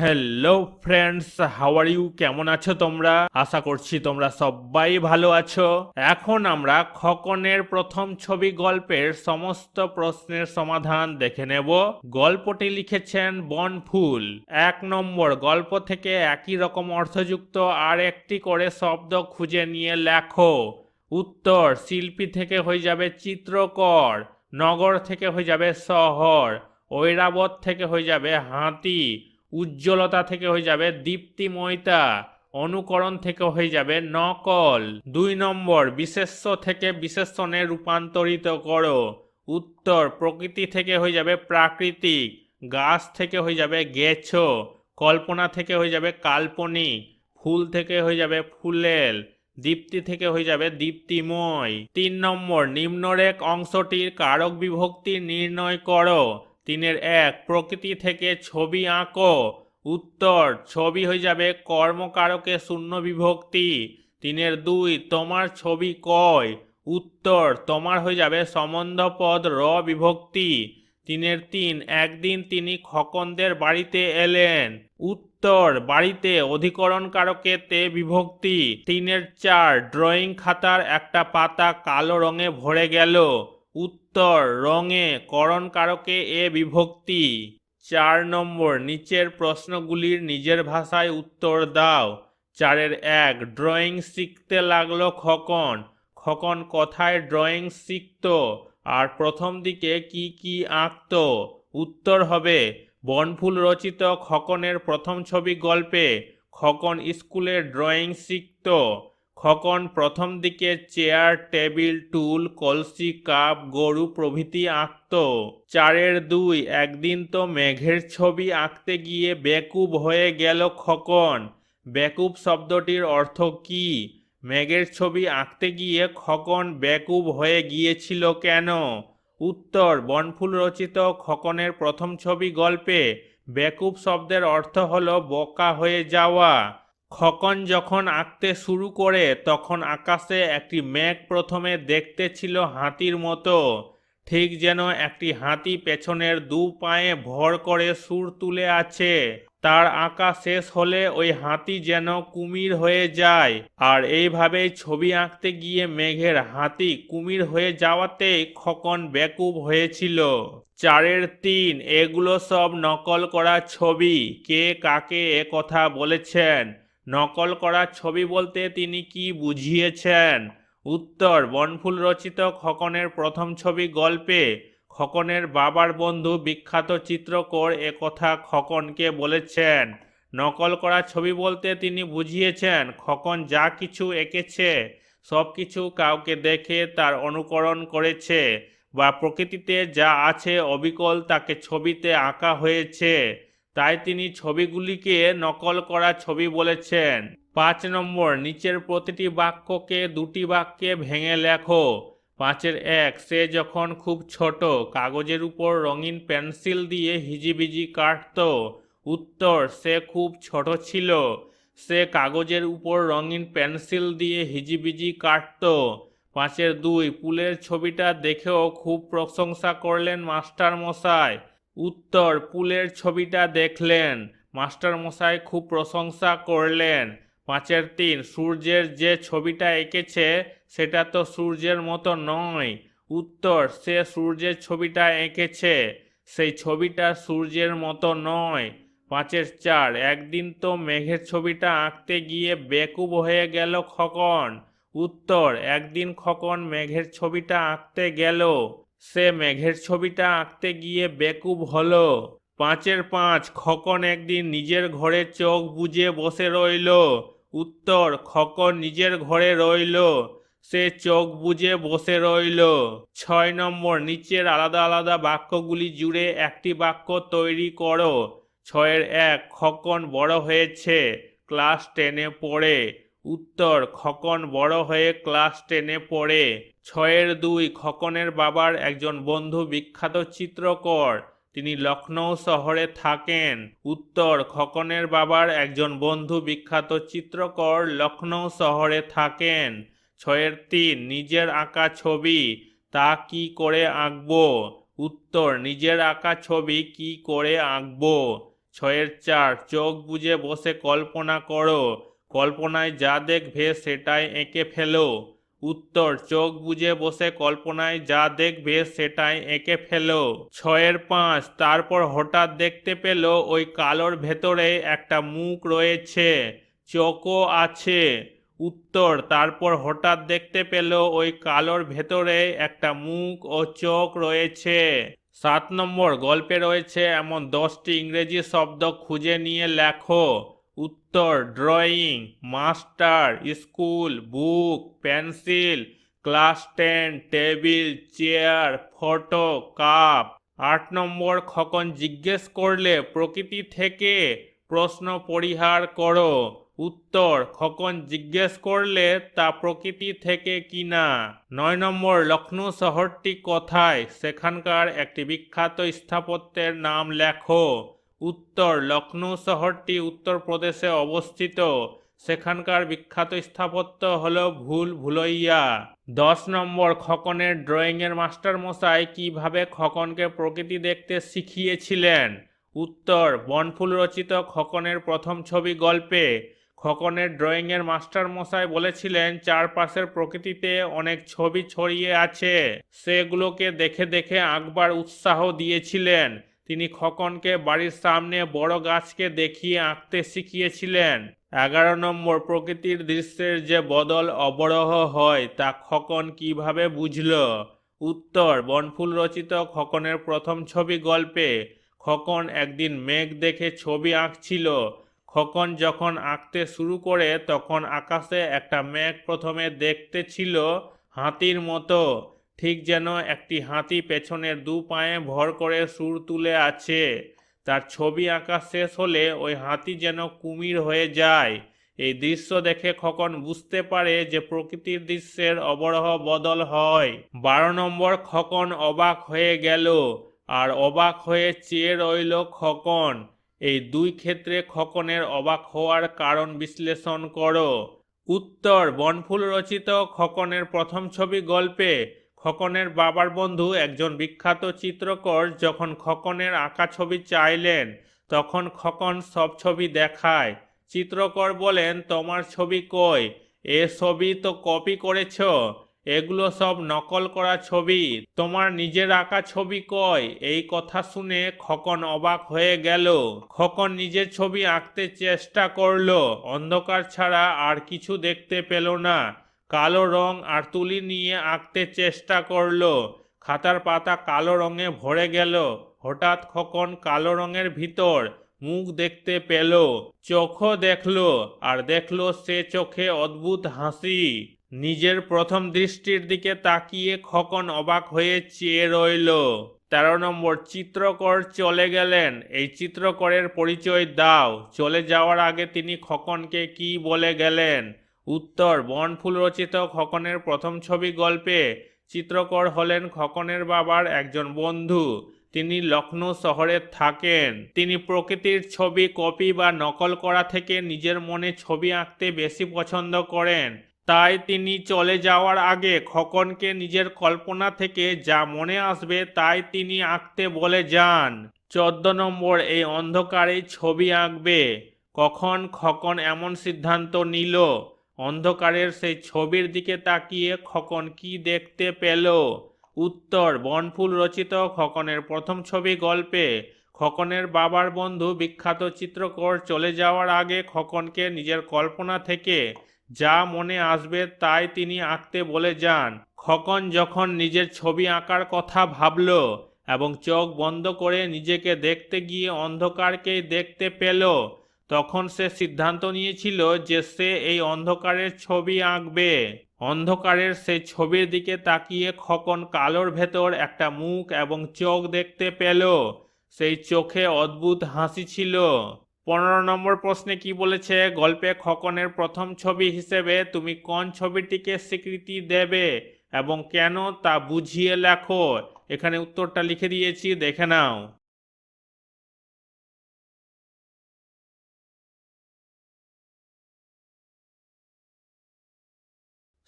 Hello friends how are you কেমন আছো তোমরা? আশা করছি তোমরা সবাই ভালো আছো। এখন আমরা খকনের প্রথম ছবি গল্পের সমস্ত প্রশ্নের সমাধান দেখে নেব। গল্পটি লিখেছেন বনফুল এক নম্বর, গল্প থেকে একই রকম অর্থযুক্ত আর একটি করে শব্দ খুঁজে নিয়ে লেখো। উত্তর, শিল্পী থেকে হয়ে যাবে চিত্রকর, নগর থেকে হয়ে যাবে শহর, ঐরাবত থেকে হয়ে যাবে হাতি উজ্জ্বলতা থেকে হয়ে যাবে দীপ্তিময়তা, অনুকরণ থেকে হয়ে যাবে নকল। দুই নম্বর, বিশেষ্য থেকে বিশেষণে রূপান্তরিত করো। উত্তর, প্রকৃতি থেকে হয়ে যাবে প্রাকৃতিক। গাছ থেকে হয়ে যাবে গেছো। কল্পনা থেকে হয়ে যাবে কাল্পনিক। ফুল থেকে হয়ে যাবে ফুলেল। দীপ্তি থেকে হয়ে যাবে দীপ্তিময়। তিন নম্বর, নিম্নরেখ অংশটির কারক বিভক্তি নির্ণয় করো। তিনের এক, প্রকৃতি থেকে ছবি আঁকো। উত্তর, ছবি হয়ে যাবে কর্মকারকে শূন্য বিভক্তি। তিনের দুই, তোমার ছবি কয়। উত্তর, তোমার হয়ে যাবে সম্বন্ধ পদ র বিভক্তি। তিনের তিন, একদিন তিনি খকনদের বাড়িতে এলেন। উত্তর, বাড়িতে অধিকরণ কারকে তে বিভক্তি। তিনের চার, ড্রয়িং খাতার একটা পাতা কালো রঙে ভরে গেল। উত্তর, রঙে করণ কারকে এ বিভক্তি। চার নম্বর, নিচের প্রশ্নগুলির নিজের ভাষায় উত্তর দাও। চারের এক, ড্রয়িং শিখতে লাগল খকন। খকন কথায় ড্রয়িং শিখত। আর প্রথম দিকে কি কি আঁকত? উত্তর হবে, বনফুল রচিত খকনের প্রথম ছবি গল্পে। খকন স্কুলে ড্রয়িং শিখত। খকন প্রথম দিকে চেয়ার, টেবিল, টুল, কলসি, কাপ, গরু প্রভৃতি আঁকত। চারের দুই, একদিন তো মেঘের ছবি আঁকতে গিয়ে বেকুব হয়ে গেল খকন। বেকুব শব্দটির অর্থ কি? মেঘের ছবি আঁকতে গিয়ে খকন বেকুব হয়ে গিয়েছিল কেন? উত্তর, বনফুল রচিত খকনের প্রথম ছবি গল্পে। বেকুব শব্দের অর্থ হলো, বকা হয়ে যাওয়া। খকন যখন আঁকতে শুরু করে, তখন আকাশে একটি মেঘ প্রথমে দেখতে ছিল হাতির মতো। ঠিক যেন একটি হাতি পেছনের দু পায়ে ভর করে সুর তুলে আছে। তার আঁকা শেষ হলে ওই হাতি যেন কুমির হয়ে যায়। আর এইভাবেই ছবি আঁকতে গিয়ে মেঘের হাতি কুমির হয়ে যাওয়াতেই খকন বেকুব হয়েছিল। চারের তিন, এগুলো সব নকল করা ছবি। কে কাকে এ কথা বলেছেন? নকল করা ছবি বলতে তিনি কি বুঝিয়েছেন? উত্তর, বনফুল রচিত খকনের প্রথম ছবি গল্পে, খকনের বাবার বন্ধু বিখ্যাত চিত্রকর এ কথা খকনকে বলেছেন। নকল করা ছবি বলতে তিনি বুঝিয়েছেন, খকন যা কিছু এঁকেছে, সব কিছু কাউকে দেখে তার অনুকরণ করেছে, বা প্রকৃতিতে যা আছে অবিকল তাকে ছবিতে আঁকা হয়েছে। তাই তিনি ছবিগুলিকে নকল করা ছবি বলেছেন। পাঁচ নম্বর, নিচের প্রতিটি বাক্যকে দুটি বাক্যে ভেঙে লেখো। পাঁচের এক, সে যখন খুব ছোট, কাগজের উপর রঙিন পেন্সিল দিয়ে হিজিবিজি কাটত। উত্তর, সে খুব ছোট ছিল। সে কাগজের উপর রঙিন পেন্সিল দিয়ে হিজিবিজি কাটত। পাঁচের দুই, পুলের ছবিটা দেখেও খুব প্রশংসা করলেন মাস্টার মশাই উত্তর, পুলের ছবিটা দেখলেন মাস্টার মশাই খুব প্রশংসা করলেন। পাঁচের তিন, সূর্যের যে ছবিটা এঁকেছে, সেটা তো সূর্যের মতো নয়। উত্তর, সে সূর্যের ছবিটা এঁকেছে, সেই ছবিটা সূর্যের মতো নয়। পাঁচের চার, একদিন তো মেঘের ছবিটা আঁকতে গিয়ে বেকুব হয়ে গেল খকন। উত্তর, একদিন খকন মেঘের ছবিটা আঁকতে গেল। সে মেঘের ছবিটা আঁকতে গিয়ে বেকুব হলো। পাঁচের পাঁচ খকন একদিন নিজের ঘরে চোখ বুজে বসে রইল। উত্তর, খকন নিজের ঘরে রইল। সে চোখ বুজে বসে রইল। ছয় নম্বর, নিচের আলাদা আলাদা বাক্যগুলি জুড়ে একটি বাক্য তৈরি করো। ছয়ের এক, খকন বড় হয়েছে। ক্লাস টেনে পড়ে। উত্তর, খকন বড় হয়ে ক্লাস টেনে পড়ে। ছয়ের দুই, খকনের বাবার একজন বন্ধু বিখ্যাত চিত্রকর, তিনি লখনৌ শহরে থাকেন। উত্তর, খকনের বাবার একজন বন্ধু বিখ্যাত চিত্রকর লখনৌ শহরে থাকেন। ছয়ের তিন, নিজের আঁকা ছবি, তা কি করে আঁকবো? উত্তর, নিজের আঁকা ছবি কি করে আঁকবো? ছয়ের চার, চোখ বুজে বসে কল্পনা করো। কল্পনায় যা দেখবে সেটাই এঁকে ফেলো। উত্তর, চোখ বুজে বসে কল্পনায় যা দেখবে সেটাই এঁকে ফেলো। ছয়ের পাঁচ, তারপর হঠাৎ দেখতে পেল ওই কালোর ভেতরে একটা মুখ রয়েছে, চোখও আছে। উত্তর, তারপর হঠাৎ দেখতে পেল ওই কালোর ভেতরে একটা মুখ ও চোখ রয়েছে। সাত নম্বর, গল্পে রয়েছে এমন দশটি ইংরেজি শব্দ খুঁজে নিয়ে লেখো। উত্তর drawing, master, school, book, pencil, class ten, table, chair, photo, cup. আট নম্বর খকন জিজ্ঞেস করলে, প্রকৃতি থেকে প্রশ্ন পরিহার করো। উত্তর, খকন জিজ্ঞেস করলে, তা প্রকৃতি থেকে কিনা নয় নম্বর লখনৌ শহরটি কোথায়? সেখানকার একটি বিখ্যাত স্থাপত্যের নাম লেখো। উত্তর লখনৌ শহরটি উত্তরপ্রদেশে অবস্থিত। সেখানকার বিখ্যাত স্থাপত্য হলো ভুল ভুলইয়া। দশ নম্বর খকনের ড্রয়িংয়ের মাস্টার মশাই কীভাবে খকনকে প্রকৃতি দেখতে শিখিয়েছিলেন? উত্তর, বনফুল রচিত খকনের প্রথম ছবি গল্পে। খকনের ড্রয়িংয়ের মাস্টার মশাই বলেছিলেন, চারপাশের প্রকৃতিতে অনেক ছবি ছড়িয়ে আছে। সেগুলোকে দেখে দেখে আঁকবার উৎসাহ দিয়েছিলেন। তিনি খকনকে বাড়ির সামনে বড় গাছকে দেখিয়ে আঁকতে শিখিয়েছিলেন। এগারো নম্বর প্রকৃতির দৃশ্যের যে বদল অবরহ হয়, তা খকন কীভাবে বুঝল? উত্তর, বনফুল রচিত খকনের প্রথম ছবি গল্পে খকন একদিন মেঘ দেখে ছবি আঁকছিল। খকন যখন আঁকতে শুরু করে, তখন আকাশে একটা মেঘ প্রথমে দেখতে ছিল হাতির মতো। ঠিক যেন একটি হাতি পেছনের দু পায়ে ভর করে সুর তুলে আছে। তার ছবি আঁকা শেষ হলে ওই হাতি যেন কুমির হয়ে যায়। এই দৃশ্য দেখে খকন বুঝতে পারে যে প্রকৃতির দৃশ্যের অবরহ বদল হয়। বারো নম্বর খকন অবাক হয়ে গেল, আর অবাক হয়ে চেয়ে রইল খকন। এই দুই ক্ষেত্রে খকনের অবাক হওয়ার কারণ বিশ্লেষণ করো। উত্তর, বনফুল রচিত খকনের প্রথম ছবি গল্পে খকনের বাবার বন্ধু একজন বিখ্যাত চিত্রকর যখন খকনের আঁকা ছবি চাইলেন, তখন খকন সব ছবি দেখায়। চিত্রকর বলেন, তোমার ছবি কই? এ ছবি তো কপি করেছ। এগুলো সব নকল করা ছবি। তোমার নিজের আঁকা ছবি কয় এই কথা শুনে খকন অবাক হয়ে গেল। খকন নিজের ছবি আঁকতে চেষ্টা করল। অন্ধকার ছাড়া আর কিছু দেখতে পেল না। কালো রং আর তুলি নিয়ে আঁকতে চেষ্টা করল। খাতার পাতা কালো রঙে ভরে গেল। হঠাৎ খকন কালো রঙের ভিতর মুখ দেখতে পেল। চোখও দেখল, আর দেখল সে চোখে অদ্ভুত হাসি। নিজের প্রথম দৃষ্টির দিকে তাকিয়ে খকন অবাক হয়ে চেয়ে রইল। তেরো নম্বর, চিত্রকর চলে গেলেন। এই চিত্রকরের পরিচয় দাও। চলে যাওয়ার আগে তিনি খকনকে কি বলে গেলেন? উত্তর বনফুল রচিত খকনের প্রথম ছবি গল্পে চিত্রকর হলেন খকনের বাবার একজন বন্ধু। তিনি লখনৌ শহরে থাকেন। তিনি প্রকৃতির ছবি কপি বা নকল করা থেকে নিজের মনে ছবি আঁকতে বেশি পছন্দ করেন। তাই তিনি চলে যাওয়ার আগে খকনকে নিজের কল্পনা থেকে যা মনে আসবে তাই তিনি আঁকতে বলে যান। চোদ্দ নম্বর, এই অন্ধকারে ছবি আঁকবে। কখন খকন এমন সিদ্ধান্ত নিল? অন্ধকারের সেই ছবির দিকে তাকিয়ে খকন কি দেখতে পেল? উত্তর, বনফুল রচিত খকনের প্রথম ছবি গল্পে খকনের বাবার বন্ধু বিখ্যাত চিত্রকর চলে যাওয়ার আগে খকনকে নিজের কল্পনা থেকে যা মনে আসবে তাই তিনি আঁকতে বলে যান। খকন যখন নিজের ছবি আঁকার কথা ভাবল এবং চোখ বন্ধ করে নিজেকে দেখতে গিয়ে অন্ধকারকেই দেখতে পেল তখন সে সিদ্ধান্ত নিয়েছিল যে সে এই অন্ধকারের ছবি আঁকবে। অন্ধকারের সেই ছবির দিকে তাকিয়ে খকন কালোর ভেতর একটা মুখ এবং চোখ দেখতে পেল। সেই চোখে অদ্ভুত হাসি ছিল। পনেরো নম্বর প্রশ্নে কি বলেছে? গল্পে খকনের প্রথম ছবি হিসেবে তুমি কোন ছবিটিকে স্বীকৃতি দেবে এবং কেন তা বুঝিয়ে লেখো? এখানে উত্তরটা লিখে দিয়েছি, দেখে নাও।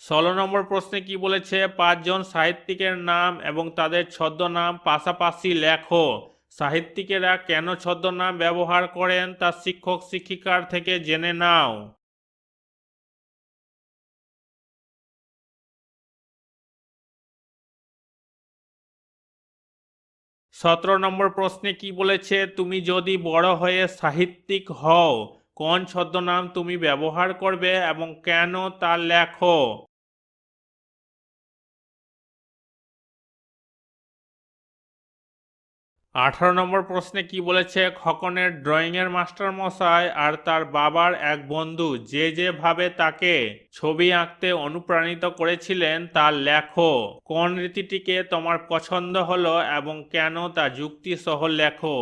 ষোলো নম্বর প্রশ্নে কি বলেছে? পাঁচজন সাহিত্যিকের নাম এবং তাদের ছদ্মনাম, পাশাপাশি লেখো। সাহিত্যিকেরা কেন ছদ্মনাম ব্যবহার করেন তা শিক্ষক, শিক্ষিকার থেকে জেনে নাও। সতেরো নম্বর প্রশ্নে কি বলেছে? তুমি যদি বড় হয়ে সাহিত্যিক হও, কোন ছদ্মনাম তুমি ব্যবহার করবে এবং কেন তা লেখো? আঠারো নম্বর প্রশ্নে কি বলেছে? খকনের ড্রয়িংয়ের মাস্টার মশাই আর তার বাবার এক বন্ধু যে যেভাবে তাকে ছবি আঁকতে অনুপ্রাণিত করেছিলেন তা লেখো, কোন রীতিটিকে তোমার পছন্দ হলো এবং কেন তা যুক্তিসহ লেখো?